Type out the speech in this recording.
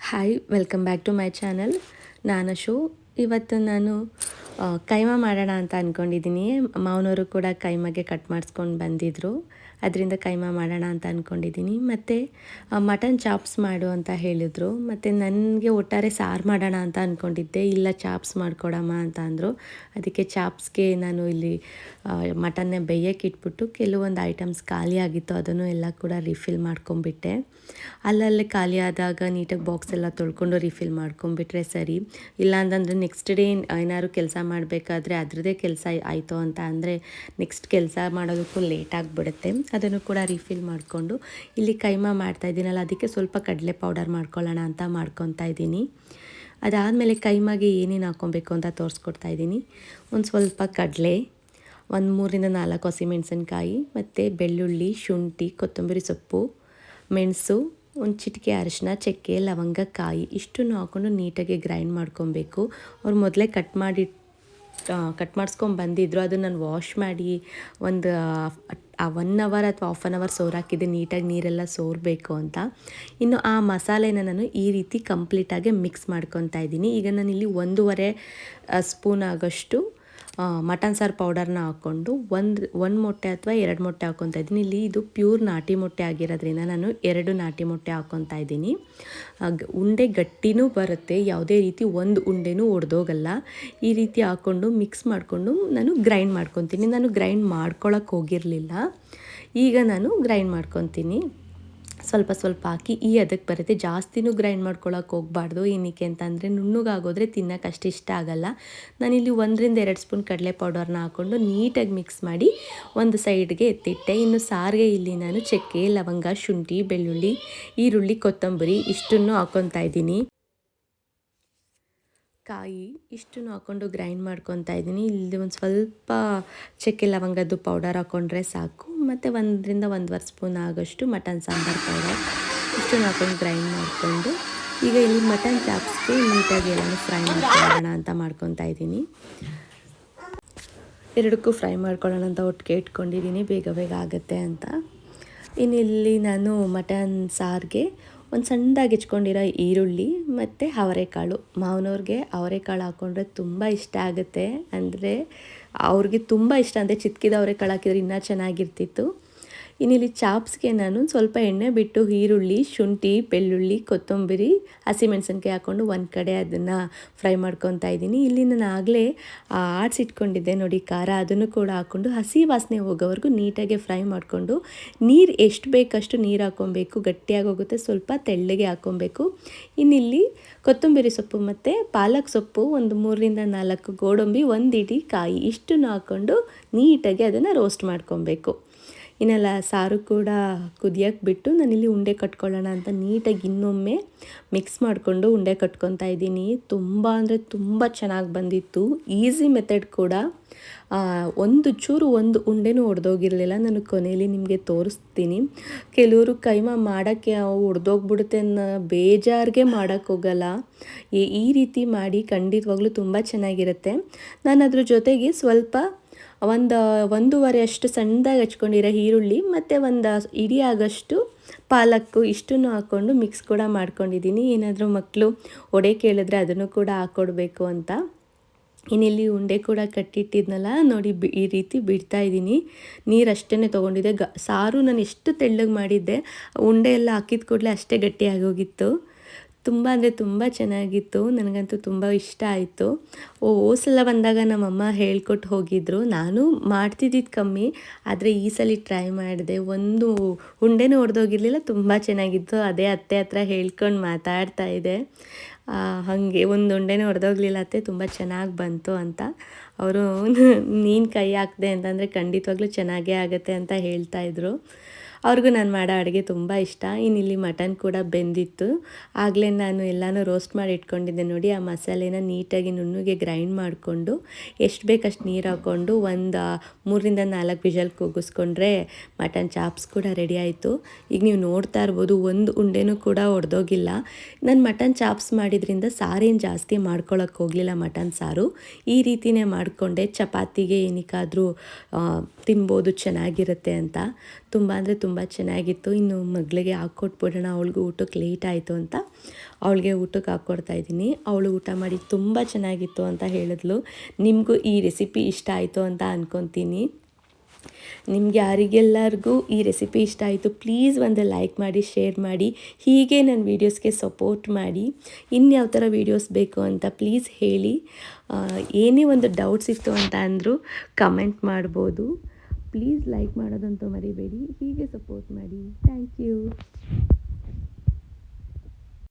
Hi welcome back to my channel ನಾನು ಶೋ ಇವತ್ತು ನಾನು ಕೈಮಾ ಮಾಡೋಣ ಅಂತ ಅಂದ್ಕೊಂಡಿದ್ದೀನಿ ಮಾವನವರು ಕೂಡ ಕೈಮಾಗೆ ಕಟ್ ಮಾಡಿಸ್ಕೊಂಡು ಬಂದಿದ್ದರು ಅದರಿಂದ ಕೈಮಾ ಮಾಡೋಣ ಅಂತ ಅಂದ್ಕೊಂಡಿದ್ದೀನಿ ಮತ್ತು ಮಟನ್ ಚಾಪ್ಸ್ ಮಾಡು ಅಂತ ಹೇಳಿದರು. ಮತ್ತು ನನಗೆ ಒಟ್ಟಾರೆ ಸಾರು ಮಾಡೋಣ ಅಂತ ಅಂದ್ಕೊಂಡಿದ್ದೆ ಇಲ್ಲ, ಚಾಪ್ಸ್ ಮಾಡಿಕೊಡಮ್ಮ ಅಂತ ಅಂದರು. ಅದಕ್ಕೆ ಚಾಪ್ಸ್ಗೆ ನಾನು ಇಲ್ಲಿ ಮಟನ್ನೇ ಬೇಯಕ್ಕೆ ಇಟ್ಬಿಟ್ಟು ಕೆಲವೊಂದು ಐಟಮ್ಸ್ ಖಾಲಿ ಆಗಿತ್ತು. ಅದನ್ನು ಎಲ್ಲ ಕೂಡ ರಿಫಿಲ್ ಮಾಡ್ಕೊಂಬಿಟ್ಟೆ ಅಲ್ಲಲ್ಲೇ ಖಾಲಿ ಆದಾಗ ನೀಟಾಗಿ ಬಾಕ್ಸ್ ಎಲ್ಲ ತೊಳ್ಕೊಂಡು ರಿಫಿಲ್ ಮಾಡ್ಕೊಂಬಿಟ್ರೆ ಸರಿ. ಇಲ್ಲ ಅಂತಂದರೆ ನೆಕ್ಸ್ಟ್ ಡೇ ಏನಾದ್ರು ಕೆಲಸ ಮಾಡಬೇಕಾದ್ರೆ ಅದರದ್ದೇ ಕೆಲಸ ಆಯಿತು ಅಂತ ಅಂದರೆ ನೆಕ್ಸ್ಟ್ ಕೆಲಸ ಮಾಡೋದಕ್ಕೂ ಲೇಟ್ ಆಗಿಬಿಡುತ್ತೆ. ಅದನ್ನು ಕೂಡ ರೀಫಿಲ್ ಮಾಡಿಕೊಂಡು ಇಲ್ಲಿ ಕೈಮಾ ಮಾಡ್ತಾ ಇದ್ದೀನಲ್ಲ, ಅದಕ್ಕೆ ಸ್ವಲ್ಪ ಕಡಲೆ ಪೌಡರ್ ಮಾಡ್ಕೊಳ್ಳೋಣ ಅಂತ ಮಾಡ್ಕೊತಾ ಇದ್ದೀನಿ. ಅದಾದಮೇಲೆ ಕೈಮಾಗೆ ಏನೇನು ಹಾಕ್ಕೊಬೇಕು ಅಂತ ತೋರಿಸ್ಕೊಡ್ತಾ ಇದ್ದೀನಿ. ಒಂದು ಸ್ವಲ್ಪ ಕಡಲೆ, ಒಂದು ಮೂರಿಂದ ನಾಲ್ಕು ಹಸಿಮೆಣಸಿನ್ಕಾಯಿ ಮತ್ತು ಬೆಳ್ಳುಳ್ಳಿ, ಶುಂಠಿ, ಕೊತ್ತಂಬರಿ ಸೊಪ್ಪು, ಮೆಣಸು, ಒಂದು ಚಿಟಿಕೆ ಅರಿಶಿನ ಚಕ್ಕೆ ಲವಂಗ ಕಾಯಿ ಇಷ್ಟನ್ನು ಹಾಕ್ಕೊಂಡು ನೀಟಾಗಿ ಗ್ರೈಂಡ್ ಮಾಡ್ಕೊಬೇಕು. ಅವ್ರು ಮೊದಲೇ ಕಟ್ ಮಾಡಿ ಕಟ್ ಮಾಡಿಸ್ಕೊಂಡು ಬಂದಿದ್ರು. ಅದನ್ನು ನಾನು ವಾಶ್ ಮಾಡಿ ಒಂದು ಒನ್ ಅವರ್ ಅಥವಾ ಹಾಫ್ ಆನ್ ಅವರ್ ಸೋರಾಕಿದ್ದೆ ನೀಟಾಗಿ ನೀರೆಲ್ಲ ಸೋರಬೇಕು ಅಂತ. ಇನ್ನು ಆ ಮಸಾಲೆನ ನಾನು ಈ ರೀತಿ ಕಂಪ್ಲೀಟಾಗಿ ಮಿಕ್ಸ್ ಮಾಡ್ಕೊತಾ ಇದ್ದೀನಿ. ಈಗ ನಾನು ಇಲ್ಲಿ ಒಂದೂವರೆ ಸ್ಪೂನ್ ಆಗೋಷ್ಟು ಮಟನ್ ಸಾರು ಪೌಡರ್ನ ಹಾಕ್ಕೊಂಡು ಒಂದು ಒಂದು ಮೊಟ್ಟೆ ಅಥವಾ ಎರಡು ಮೊಟ್ಟೆ ಹಾಕ್ಕೊತಾ ಇದ್ದೀನಿ. ಇಲ್ಲಿ ಇದು ಪ್ಯೂರ್ ನಾಟಿ ಮೊಟ್ಟೆ ಆಗಿರೋದ್ರಿಂದ ನಾನು ಎರಡು ನಾಟಿ ಮೊಟ್ಟೆ ಹಾಕ್ಕೊತಾ ಇದ್ದೀನಿ. ಉಂಡೆ ಗಟ್ಟಿನೂ ಬರುತ್ತೆ. ಯಾವುದೇ ರೀತಿ ಒಂದು ಉಂಡೆನೂ ಒಡೆದೋಗಲ್ಲ. ಈ ರೀತಿ ಹಾಕ್ಕೊಂಡು ಮಿಕ್ಸ್ ಮಾಡಿಕೊಂಡು ನಾನು ಗ್ರೈಂಡ್ ಮಾಡ್ಕೊತೀನಿ. ನಾನು ಗ್ರೈಂಡ್ ಮಾಡ್ಕೊಳಕ್ಕೆ ಹೋಗಿರಲಿಲ್ಲ. ಈಗ ನಾನು ಗ್ರೈಂಡ್ ಮಾಡ್ಕೊತೀನಿ. ಸ್ವಲ್ಪ ಸ್ವಲ್ಪ ಹಾಕಿ ಈ ಅದಕ್ಕೆ ಬರುತ್ತೆ. ಜಾಸ್ತಿನೂ ಗ್ರೈಂಡ್ ಮಾಡ್ಕೊಳಕ್ಕೆ ಹೋಗ್ಬಾರ್ದು. ಏನಕ್ಕೆ ಅಂತಂದರೆ ನುಣ್ಣಗಾಗೋದ್ರೆ ತಿನ್ನೋಕೆ ಅಷ್ಟು ಇಷ್ಟ ಆಗಲ್ಲ. ನಾನಿಲ್ಲಿ ಒಂದರಿಂದ ಎರಡು ಸ್ಪೂನ್ ಕಡಲೆ ಪೌಡರ್ನ ಹಾಕ್ಕೊಂಡು ನೀಟಾಗಿ ಮಿಕ್ಸ್ ಮಾಡಿ ಒಂದು ಸೈಡ್ಗೆ ಎತ್ತಿಟ್ಟೆ. ಇನ್ನು ಸಾರಿಗೆ ಇಲ್ಲಿ ನಾನು ಚಕ್ಕೆ, ಲವಂಗ, ಶುಂಠಿ, ಬೆಳ್ಳುಳ್ಳಿ, ಈರುಳ್ಳಿ, ಕೊತ್ತಂಬರಿ ಇಷ್ಟನ್ನು ಹಾಕ್ಕೊತಾ ಇದ್ದೀನಿ. ಕಾಯಿ ಇಷ್ಟನ್ನು ಹಾಕ್ಕೊಂಡು ಗ್ರೈಂಡ್ ಮಾಡ್ಕೊತಾ ಇದ್ದೀನಿ. ಇಲ್ಲಿ ಒಂದು ಸ್ವಲ್ಪ ಚಕ್ಕೆ ಲವಂಗದ್ದು ಪೌಡರ್ ಹಾಕ್ಕೊಂಡ್ರೆ ಸಾಕು. ಮತ್ತು ಒಂದರಿಂದ ಒಂದುವರೆ ಸ್ಪೂನ್ ಆಗೋಷ್ಟು ಮಟನ್ ಸಾಂಬಾರು ಪೌಡರ್ ಇಷ್ಟನ್ನು ಹಾಕ್ಕೊಂಡು ಗ್ರೈಂಡ್ ಮಾಡಿಕೊಂಡು ಈಗ ಇಲ್ಲಿ ಮಟನ್ ಚಾಪ್ಸ್ಗೆ ನೀಟಾಗಿ ಎಲ್ಲ ಫ್ರೈ ಮಾಡ್ಕೊಳ್ಳೋಣ ಅಂತ ಮಾಡ್ಕೊತಾ ಇದ್ದೀನಿ. ಎರಡಕ್ಕೂ ಫ್ರೈ ಮಾಡ್ಕೊಳ್ಳೋಣ ಅಂತ ಒಟ್ಟಿಗೆ ಇಟ್ಕೊಂಡಿದ್ದೀನಿ. ಬೇಗ ಬೇಗ ಆಗುತ್ತೆ ಅಂತ. ಇನ್ನಿಲ್ಲಿ ನಾನು ಮಟನ್ ಸಾರಿಗೆ ಒಂದು ಸಣ್ಣದಾಗಿ ಹೆಚ್ಕೊಂಡಿರೋ ಈರುಳ್ಳಿ ಮತ್ತು ಅವರೆಕಾಳು. ಮಾವನವ್ರಿಗೆ ಅವರೆಕಾಳು ಹಾಕ್ಕೊಂಡ್ರೆ ತುಂಬ ಇಷ್ಟ ಆಗುತ್ತೆ. ಅಂದರೆ ಅವ್ರಿಗೆ ತುಂಬ ಇಷ್ಟ. ಅಂದರೆ ಚಿತ್ಕಿದ ಅವರೆಕಾಳು ಹಾಕಿದ್ರೆ ಇನ್ನೂ ಚೆನ್ನಾಗಿರ್ತಿತ್ತು. ಇನ್ನಿಲ್ಲಿ ಚಾಪ್ಸ್ಗೆ ನಾನು ಸ್ವಲ್ಪ ಎಣ್ಣೆ ಬಿಟ್ಟು ಈರುಳ್ಳಿ, ಶುಂಠಿ, ಬೆಳ್ಳುಳ್ಳಿ, ಕೊತ್ತಂಬರಿ ಹಸಿಮೆಣಸಿನ್ಕಾಯಿ ಹಾಕ್ಕೊಂಡು ಒಂದು ಕಡೆ ಅದನ್ನು ಫ್ರೈ ಮಾಡ್ಕೊತಾ ಇದ್ದೀನಿ. ಇಲ್ಲಿ ನಾನು ಆಗಲೇ ಆಡಿಸಿಟ್ಕೊಂಡಿದ್ದೆ ನೋಡಿ ಖಾರ. ಅದನ್ನು ಕೂಡ ಹಾಕ್ಕೊಂಡು ಹಸಿ ವಾಸನೆ ಹೋಗೋವರೆಗೂ ನೀಟಾಗಿ ಫ್ರೈ ಮಾಡಿಕೊಂಡು ನೀರು ಎಷ್ಟು ಬೇಕಷ್ಟು ನೀರು ಗಟ್ಟಿಯಾಗಿ ಹೋಗುತ್ತೆ, ಸ್ವಲ್ಪ ತೆಳ್ಳಗೆ ಹಾಕ್ಕೊಬೇಕು ಇನ್ನಿಲ್ಲಿ ಕೊತ್ತಂಬರಿ ಸೊಪ್ಪು ಮತ್ತು ಪಾಲಕ್ ಸೊಪ್ಪು ಒಂದು ಮೂರರಿಂದ ನಾಲ್ಕು ಗೋಡಂಬಿ, ಒಂದು ಇಡೀ ಕಾಯಿ ಇಷ್ಟನ್ನು ಹಾಕ್ಕೊಂಡು ನೀಟಾಗಿ ಅದನ್ನು ರೋಸ್ಟ್ ಮಾಡ್ಕೊಬೇಕು. ಇನ್ನೆಲ್ಲ ಸಾರು ಕೂಡ ಕುದಿಯೋಕ್ಕೆ ಬಿಟ್ಟು ನಾನಿಲ್ಲಿ ಉಂಡೆ ಕಟ್ಕೊಳ್ಳೋಣ ಅಂತ ನೀಟಾಗಿ ಇನ್ನೊಮ್ಮೆ ಮಿಕ್ಸ್ ಮಾಡಿಕೊಂಡು ಉಂಡೆ ಕಟ್ಕೊತಾ ಇದ್ದೀನಿ. ತುಂಬ ಅಂದರೆ ತುಂಬ ಚೆನ್ನಾಗಿ ಬಂದಿತ್ತು. ಈಸಿ ಮೆಥಡ್ ಕೂಡ. ಒಂದು ಚೂರು ಒಂದು ಉಂಡೆನೂ ಒಡೆದೋಗಿರಲಿಲ್ಲ. ನಾನು ಕೊನೆಯಲ್ಲಿ ನಿಮಗೆ ತೋರಿಸ್ತೀನಿ. ಕೆಲವರು ಕೈಮಾ ಮಾಡೋಕ್ಕೆ ಒಡೆದೋಗ್ಬಿಡುತ್ತೆ ಅನ್ನೋ ಬೇಜಾರಿಗೆ ಮಾಡೋಕ್ಕೆ ಹೋಗಲ್ಲ. ಈ- ಈ ರೀತಿ ಮಾಡಿ ಖಂಡಿತವಾಗ್ಲೂ ತುಂಬ ಚೆನ್ನಾಗಿರುತ್ತೆ. ನಾನು ಅದ್ರ ಜೊತೆಗೆ ಸ್ವಲ್ಪ ಒಂದು, ಒಂದೂವರೆ ಅಷ್ಟು ಸಣ್ಣದಾಗಿ ಹಚ್ಕೊಂಡಿರೋ ಈರುಳ್ಳಿ ಮತ್ತು ಒಂದು ಇಡೀ ಆಗಷ್ಟು ಪಾಲಕ್ಕು ಇಷ್ಟನ್ನು ಹಾಕ್ಕೊಂಡು ಮಿಕ್ಸ್ ಕೂಡ ಮಾಡ್ಕೊಂಡಿದ್ದೀನಿ. ಏನಾದರೂ ಮಕ್ಕಳು ಒಡೆ ಕೇಳಿದ್ರೆ ಅದನ್ನು ಕೂಡ ಹಾಕ್ಕೊಡ್ಬೇಕು ಅಂತ. ಇನ್ನಿಲ್ಲಿ ಉಂಡೆ ಕೂಡ ಕಟ್ಟಿಟ್ಟಿದ್ನಲ್ಲ, ನೋಡಿ ಬಿ, ಈ ರೀತಿ ಬಿಡ್ತಾ ಇದ್ದೀನಿ. ನೀರು ಅಷ್ಟೇ ತೊಗೊಂಡಿದ್ದೆ. ಗ, ಸಾರು ನಾನು ಎಷ್ಟು ತೆಳ್ಳಗೆ ಮಾಡಿದ್ದೆ, ಉಂಡೆ ಎಲ್ಲ ಹಾಕಿದ ಕೂಡಲೇ ಅಷ್ಟೇ ಗಟ್ಟಿಯಾಗೋಗಿತ್ತು ತುಂಬ ಅಂದರೆ ತುಂಬ ಚೆನ್ನಾಗಿತ್ತು. ನನಗಂತೂ ತುಂಬ ಇಷ್ಟ ಆಯಿತು. ಓ ಸಲ ಬಂದಾಗ ನಮ್ಮಮ್ಮ ಹೇಳ್ಕೊಟ್ಟು ಹೋಗಿದ್ರು. ನಾನು ಮಾಡ್ತಿದ್ದಿದ್ದು ಕಮ್ಮಿ, ಆದರೆ ಈ ಸಲ ಟ್ರೈ ಮಾಡಿದೆ. ಒಂದು ಉಂಡೆನೂ ಹೊಡೆದೋಗಿರಲಿಲ್ಲ ತುಂಬ ಚೆನ್ನಾಗಿತ್ತು. ಅದೇ ಅತ್ತೆ ಹತ್ರ ಹೇಳ್ಕೊಂಡು ಮಾತಾಡ್ತಾ ಇದೆ. ಹಾಗೆ ಒಂದು ಉಂಡೆನೂ ಹೊಡೆದೋಗ್ಲಿಲ್ಲ ಅತ್ತೆ, ತುಂಬ ಚೆನ್ನಾಗಿ ಬಂತು ಅಂತ. ಅವರು, ನೀನು ಕೈ ಹಾಕಿದೆ ಅಂತಂದರೆ ಖಂಡಿತವಾಗ್ಲೂ ಚೆನ್ನಾಗೇ ಆಗುತ್ತೆ ಅಂತ ಹೇಳ್ತಾ ಇದ್ರು. ಅವ್ರಿಗೂ ನಾನು ಮಾಡೋ ಅಡುಗೆ ತುಂಬ ಇಷ್ಟ. ಇನ್ನಿಲ್ಲಿ ಮಟನ್ ಕೂಡ ಬೆಂದಿತ್ತು. ಆಗಲೇ ನಾನು ಎಲ್ಲನೂ ರೋಸ್ಟ್ ಮಾಡಿ ಇಟ್ಕೊಂಡಿದ್ದೆ. ನೋಡಿ, ಆ ಮಸಾಲೆನ ನೀಟಾಗಿ ನುಣ್ಣಗೆ ಗ್ರೈಂಡ್ ಮಾಡಿಕೊಂಡು, ಎಷ್ಟು ಬೇಕಷ್ಟು ನೀರು ಹಾಕ್ಕೊಂಡು ಒಂದು ಮೂರರಿಂದ ನಾಲ್ಕು ವಿಷಲ್ ಕೂಗಿಸ್ಕೊಂಡ್ರೆ ಮಟನ್ ಚಾಪ್ಸ್ ಕೂಡ ರೆಡಿ ಆಯಿತು. ಈಗ ನೀವು ನೋಡ್ತಾ ಇರ್ಬೋದು, ಒಂದು ಉಂಡೆನೂ ಕೂಡ ಒಡೆದೋಗಿಲ್ಲ. ನಾನು ಮಟನ್ ಚಾಪ್ಸ್ ಮಾಡಿದ್ರಿಂದ ಸಾರೇನು ಜಾಸ್ತಿ ಮಾಡ್ಕೊಳಕ್ಕೆ ಹೋಗಲಿಲ್ಲ ಮಟನ್ ಸಾರು. ಈ ರೀತಿನೇ ಮಾಡಿಕೊಂಡೆ. ಚಪಾತಿಗೆ ಏನಕ್ಕಾದರೂ ತಿನ್ಬೋದು, ಚೆನ್ನಾಗಿರುತ್ತೆ ಅಂತ. ತುಂಬ ಅಂದರೆ ಚೆನ್ನಾಗಿತ್ತು. ಇನ್ನು ಮಗಳಿಗೆ ಹಾಕ್ಕೊಟ್ಬಿಡೋಣ, ಅವಳಿಗೂ ಊಟಕ್ಕೆ ಲೇಟ್ ಆಯಿತು ಅಂತ. ಅವಳಿಗೆ ಊಟಕ್ಕೆ ಹಾಕ್ಕೊಡ್ತಾ ಇದ್ದೀನಿ. ಅವಳು ಊಟ ಮಾಡಿ ತುಂಬ ಚೆನ್ನಾಗಿತ್ತು ಅಂತ ಹೇಳಿದ್ಲು. ನಿಮಗೂ ಈ ರೆಸಿಪಿ ಇಷ್ಟ ಆಯಿತು ಅಂತ ಅಂದ್ಕೊತೀನಿ ನಿಮ್ಗೆ ಯಾರಿಗೆಲ್ಲರಿಗೂ ಈ ರೆಸಿಪಿ ಇಷ್ಟ ಆಯಿತು ಪ್ಲೀಸ್ ಒಂದು ಲೈಕ್ ಮಾಡಿ ಶೇರ್ ಮಾಡಿ. ಹೀಗೆ ನನ್ನ ವೀಡಿಯೋಸ್ಗೆ ಸಪೋರ್ಟ್ ಮಾಡಿ. ಇನ್ಯಾವ ಥರ ವೀಡಿಯೋಸ್ ಬೇಕು ಅಂತ ಪ್ಲೀಸ್ ಹೇಳಿ. ಏನೇ ಒಂದು ಡೌಟ್ಸ್ ಇತ್ತು ಅಂತ ಅಂದರೂ ಕಮೆಂಟ್ ಮಾಡ್ಬೋದು. ಪ್ಲೀಸ್ ಲೈಕ್ ಮಾಡೋದಂತೂ ಮರಿಬೇಡಿ. ಹೀಗೆ ಸಪೋರ್ಟ್ ಮಾಡಿ. Thank you